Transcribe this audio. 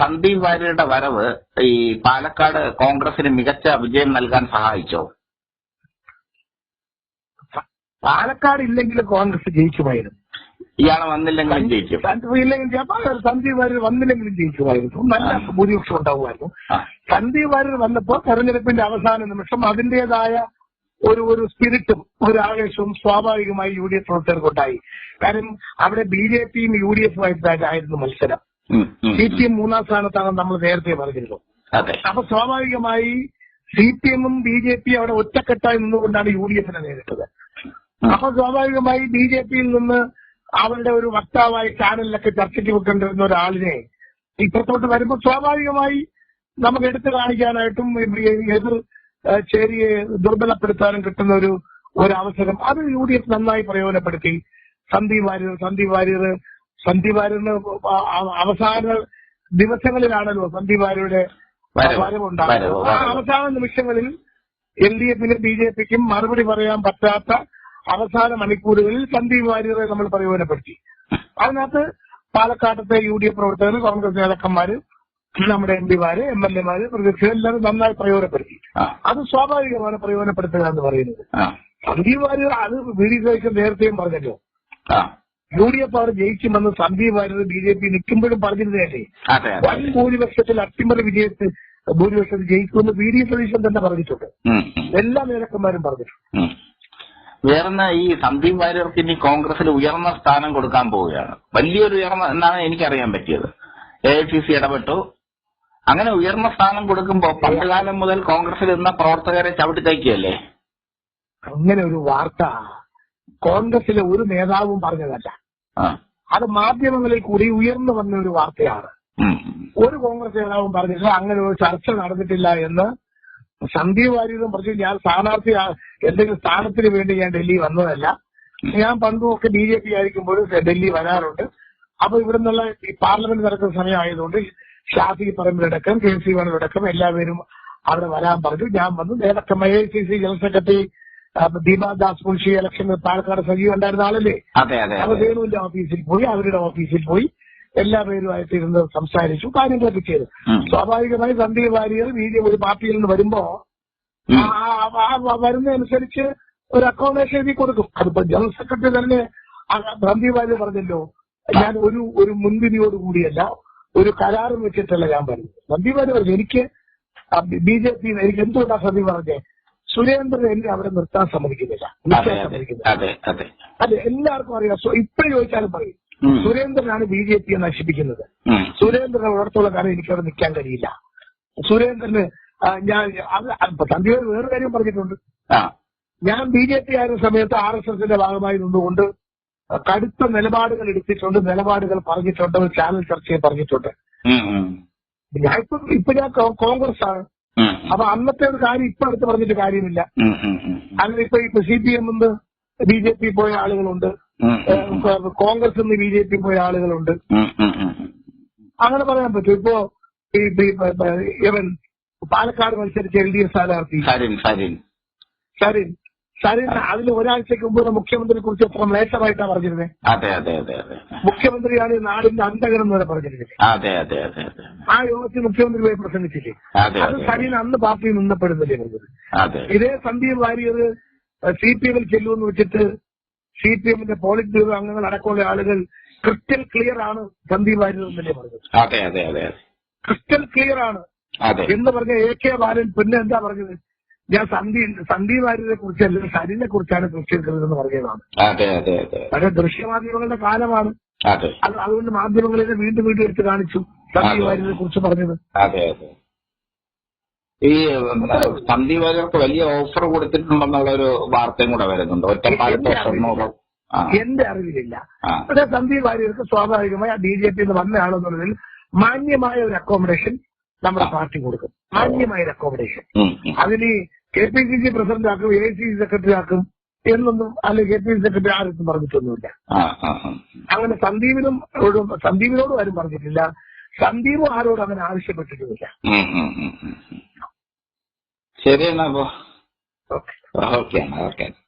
സന്ദീപ് വാര്യരുടെ വരവ് ഈ പാലക്കാട് കോൺഗ്രസിന് മികച്ച വിജയം നൽകാൻ സഹായിച്ചോ? പാലക്കാട് ഇല്ലെങ്കിൽ കോൺഗ്രസ് ജയിക്കുമായിരുന്നു ഇയാളെ വന്നില്ലെങ്കിലും ജയിക്കും. ഇല്ലെങ്കിൽ സന്ദീപ് വാര്യർ വന്നില്ലെങ്കിലും ജയിക്കുമായിരുന്നു. നല്ല ഭൂരിപക്ഷം ഉണ്ടാവുമായിരുന്നു. സന്ദീപ് വാര്യർ വന്നപ്പോൾ തെരഞ്ഞെടുപ്പിന്റെ അവസാന നിമിഷം അതിന്റേതായ ഒരു ഒരു സ്പിരിറ്റും ഒരു ആവേശവും സ്വാഭാവികമായി യു ഡി എഫ് പ്രവർത്തകർക്കുണ്ടായി. കാരണം അവിടെ ബി ജെ പിയും യു ഡി എഫുമായിട്ടായിരുന്നു മത്സരം. സി പി എം മൂന്നാം സ്ഥാനത്താണ് നമ്മൾ നേരത്തെ പറഞ്ഞിരുന്നു അപ്പൊ സ്വാഭാവികമായി സി പി എമ്മും ബി ജെ പി അവിടെ ഒറ്റക്കെട്ടായി നിന്നുകൊണ്ടാണ് യു ഡി എഫിനെ നേരിട്ടത്. അപ്പൊ സ്വാഭാവികമായി ബി ജെ പിയിൽ നിന്ന് അവരുടെ ഒരു വക്താവായി ചാനലിലൊക്കെ ചർച്ചയ്ക്ക് വെക്കേണ്ടിരുന്ന ഒരാളിനെ ഇപ്പുറത്തോട്ട് വരുമ്പോൾ സ്വാഭാവികമായി നമുക്ക് എടുത്തു കാണിക്കാനായിട്ടും എതിർ ചേരിയെ ദുർബലപ്പെടുത്താനും കിട്ടുന്ന ഒരു ഒരു അവസരം അത് യു ഡി എഫ് നന്നായി പ്രയോജനപ്പെടുത്തി. സന്ദീപ് വാര്യർ സന്ദീപ് വാര്യർ സന്ദീപ് വാര്യന് അവസാന ദിവസങ്ങളിലാണല്ലോ സന്ധി വാര്യയുടെ. വരവുണ്ടാകുന്നത് ആ. അവസാന നിമിഷങ്ങളിൽ എൽ ഡി എഫിനും ബി ജെ പിക്കും മറുപടി പറയാൻ പറ്റാത്ത അവസാന മണിക്കൂറുകളിൽ സന്ദീപ് വാര്യരെ നമ്മൾ പ്രയോജനപ്പെടുത്തി. അതിനകത്ത് പാലക്കാട്ടത്തെ യു ഡി എഫ് പ്രവർത്തകർ കോൺഗ്രസ് നേതാക്കന്മാര് നമ്മുടെ എം പിമാര് എം എൽ എമാര് പ്രതിപക്ഷം എല്ലാവരും നന്നായി പ്രയോജനപ്പെടുത്തി. അത് സ്വാഭാവികമാണ് പ്രയോജനപ്പെടുത്തുക എന്ന് പറയുന്നത്. സന്ദീപ് വാര്യർ അത് വി ഡി സതീശൻ നേരത്തെയും പറഞ്ഞല്ലോ. യു ഡി എഫ് അവർ ജയിക്കുമെന്ന് Sandeep Warrier B J P നിൽക്കുമ്പോഴും പറഞ്ഞിരുന്നതല്ലേ അതെ വൻ ഭൂരിപക്ഷത്തിൽ അട്ടിമറി വിജയത്തിൽ ഭൂരിപക്ഷത്തിൽ ജയിക്കുമെന്ന് വി ഡി സതീശൻ തന്നെ പറഞ്ഞിട്ടുണ്ട്. എല്ലാ നേതാക്കന്മാരും പറഞ്ഞിട്ടുണ്ട്. ഉം. ഈ സന്ദീപ് വാര്യർക്ക് ഇനി കോൺഗ്രസിൽ ഉയർന്ന സ്ഥാനം കൊടുക്കാൻ പോവുകയാണ്. വലിയൊരു ഉയർന്ന എന്നാണ് എനിക്കറിയാൻ പറ്റിയത്. എ ഐ സി സി ഇടപെട്ടു. അങ്ങനെ ഉയർന്ന സ്ഥാനം കൊടുക്കുമ്പോ പണ്ടുകാലം മുതൽ കോൺഗ്രസിൽ നിന്ന പ്രവർത്തകരെ ചവിട്ടി തയ്ക്കുകയല്ലേ? അങ്ങനെ ഒരു വാർത്ത കോൺഗ്രസിലെ ഒരു നേതാവും പറഞ്ഞതല്ല. അത് മാധ്യമങ്ങളിൽ കൂടി ഉയർന്നു വന്ന ഒരു വാർത്തയാണ്. ഒരു കോൺഗ്രസ് നേതാവും പറഞ്ഞില്ല അങ്ങനെ ഒരു ചർച്ച നടന്നിട്ടില്ല എന്ന് സന്ദീപ് വാര്യതും പറഞ്ഞു ഞാൻ സ്ഥാനാർത്ഥി എന്തെങ്കിലും സ്ഥാനത്തിന് വേണ്ടി ഞാൻ ഡൽഹി വന്നതല്ല. ഞാൻ പണ്ടുമൊക്കെ ബി ജെ പി ആയിരിക്കുമ്പോഴും ഡൽഹി വരാറുണ്ട്. അപ്പൊ ഇവിടെ നിന്നുള്ള ഈ പാർലമെന്റ് നടക്കുന്ന സമയമായതുകൊണ്ട് ഷാഫി പറമ്പിലടക്കം കെ സി വേണുടക്കം എല്ലാവരും അവിടെ വരാൻ പറഞ്ഞു. ഞാൻ വന്നു. നേരത്തെ I C C general secretary Deepa Das Munshi election Palakkad സജീവം ഉണ്ടായിരുന്ന ആളല്ലേ? അപ്പൊ വേണുവിന്റെ ഓഫീസിൽ പോയി അവരുടെ ഓഫീസിൽ പോയി എല്ലാ പേരുമായിട്ട് ഇരുന്ന് സംസാരിച്ചു കാര്യങ്ങളൊക്കെ ചെയ്തു. സ്വാഭാവികമായി സന്ദീപ് വാര്യർ ബി ജെ ഒരു പാർട്ടിയിൽ നിന്ന് വരുമ്പോ വരുന്നതനുസരിച്ച് ഒരു അക്കോമഡേഷൻ എഴുതി കൊടുക്കും. അതിപ്പോ ജനറൽ സെക്രട്ടറി തന്നെ സന്ദീപ് വാര്യർ പറഞ്ഞല്ലോ ഞാൻ ഒരു ഒരു മുൻവിധിയോട് കൂടിയല്ല ഒരു കരാറും വെച്ചിട്ടല്ല ഞാൻ പറഞ്ഞത് സന്ദീപ് വാര്യർ പറഞ്ഞു എനിക്ക് ബി ജെ പി എനിക്ക് എന്തുകൊണ്ടാണ് സന്ദീപ് പറഞ്ഞേ? സുരേന്ദ്രൻ അവരെ നിർത്താൻ സമ്മതിക്കുന്നില്ല. അതെ സമ്മതിക്കുന്നില്ല. എല്ലാവർക്കും അറിയാം. ഇപ്പോഴും ചോദിച്ചാലും പറയും. സുരേന്ദ്രനാണ് ബി ജെ പിയെ നശിപ്പിക്കുന്നത്. സുരേന്ദ്രനെ ഉയർത്തുള്ള കാലം എനിക്കവിടെ നിൽക്കാൻ കഴിയില്ല. സുരേന്ദ്രന് ഞാൻ അത് വേറൊരു വേറെ കാര്യം പറഞ്ഞിട്ടുണ്ട്. ഞാൻ ബി ജെ പി ആയിരുന്ന സമയത്ത് ആർ എസ് എസിന്റെ ഭാഗമായി നിന്നുകൊണ്ട് കടുത്ത നിലപാടുകൾ എടുത്തിട്ടുണ്ട് നിലപാടുകൾ പറഞ്ഞിട്ടുണ്ട് ചാനൽ ചർച്ചയിൽ പറഞ്ഞിട്ടുണ്ട്. ഞാൻ ഇപ്പൊ ഇപ്പൊ ഞാൻ കോൺഗ്രസ് ആണ് അപ്പൊ അന്നത്തെ ഒരു കാര്യം ഇപ്പൊ അടുത്ത് പറഞ്ഞിട്ട് കാര്യമില്ല. അങ്ങനെ ഇപ്പൊ ഇപ്പൊ C P M B J P പോയ ആളുകളുണ്ട് കോൺഗ്രസ് നിന്ന് ബി ജെ പി പോയ ആളുകളുണ്ട്. അങ്ങനെ പറയാൻ പറ്റും. ഇപ്പോ ഇവൻ പാലക്കാട് മത്സരിച്ച എൽ ഡി എഫ് സ്ഥാനാർത്ഥി. സരിൻ സരിൻ അതിന് ഒരാഴ്ചക്ക് മുമ്പ് മുഖ്യമന്ത്രിയെ കുറിച്ച് എത്ര ലേറ്ററായിട്ടാണ് പറഞ്ഞിരുന്നത് അതെ അതെ അതെ അതെ. മുഖ്യമന്ത്രിയാണ് നാടിന്റെ അന്തകരം എന്ന് വരെ പറഞ്ഞിരുന്നത് അതെ അതെ അതെ ആ യോഗത്തിൽ മുഖ്യമന്ത്രി പോയി പ്രസംഗിച്ചില്ലേ? അതെ അതെ അന്ന് പാർട്ടി നിന്നപ്പെടുന്നില്ലേ പറഞ്ഞത്. അതെ. ഇതേ സന്ദീപ് വാര്യർ സി പി എമ്മിൽ ചെല്ലുമെന്ന് വെച്ചിട്ട് സി പി എമ്മിന്റെ പോളിറ്റ് ബ്യൂറോ അംഗങ്ങൾ അടക്കമുള്ള ആളുകൾ ക്രിസ്റ്റൽ ക്ലിയർ ആണ് സന്ദീപ് വാര്യർ എന്നല്ലേ പറഞ്ഞത്. അതെ അതെ അതെ ക്രിസ്റ്റൽ ക്ലിയർ ആണ്. എന്ന് പറഞ്ഞ എ കെ ബാലൻ പിന്നെ എന്താ പറഞ്ഞത്? ഞാൻ സന്ധി സന്ദീപ് വാര്യരെ കുറിച്ചല്ല സരിനെ കുറിച്ചാണ് ദൃശ്യം എന്ന് പറഞ്ഞതാണ് പക്ഷെ ദൃശ്യമാധ്യമങ്ങളുടെ കാലമാണ്. അതെ. അത് അതുകൊണ്ട് മാധ്യമങ്ങളിലെ വീണ്ടും വീണ്ടും എടുത്ത് കാണിച്ചു. സന്ദീപ് വാര്യരെ കുറിച്ച് പറഞ്ഞത്. അതെ അതെ. ഈ സന്ദീപ് വാര്യർക്ക് വലിയ ഓഫർ കൊടുത്തിട്ടുണ്ടെന്നുള്ള ഒരു വാർത്തയും കൂടെ വരുന്നുണ്ട്. ഒറ്റപ്പാലത്തെ ആ. എന്റെ അറിവിലില്ല. പക്ഷെ പക്ഷേ സ്വാഭാവികമായി വാര്യർക്ക് സ്വാഭാവികമായി ബി ജെ പി വന്നയാളെന്നുള്ളതിൽ മാന്യമായ ഒരു അക്കോമഡേഷൻ നമ്മുടെ പാർട്ടി കൊടുക്കും. മാന്യമായ അക്കോമഡേഷൻ. അതിന് K P C C president ആക്കും എ സി സി സെക്രട്ടറി ആക്കും എന്നൊന്നും അല്ലെങ്കിൽ കെ പി സി സെക്രട്ടറി ആരും പറഞ്ഞിട്ടൊന്നുമില്ല. അങ്ങനെ സന്ദീപിനും സന്ദീപിനോടും ആരും പറഞ്ഞിട്ടില്ല. സന്ദീപും ആരോടും അങ്ങനെ ആവശ്യപ്പെട്ടിട്ടുമില്ല. ഉം, ഉം, ഉം, ഉം. ശരി എന്നാ ഓക്കെ. Okay okay.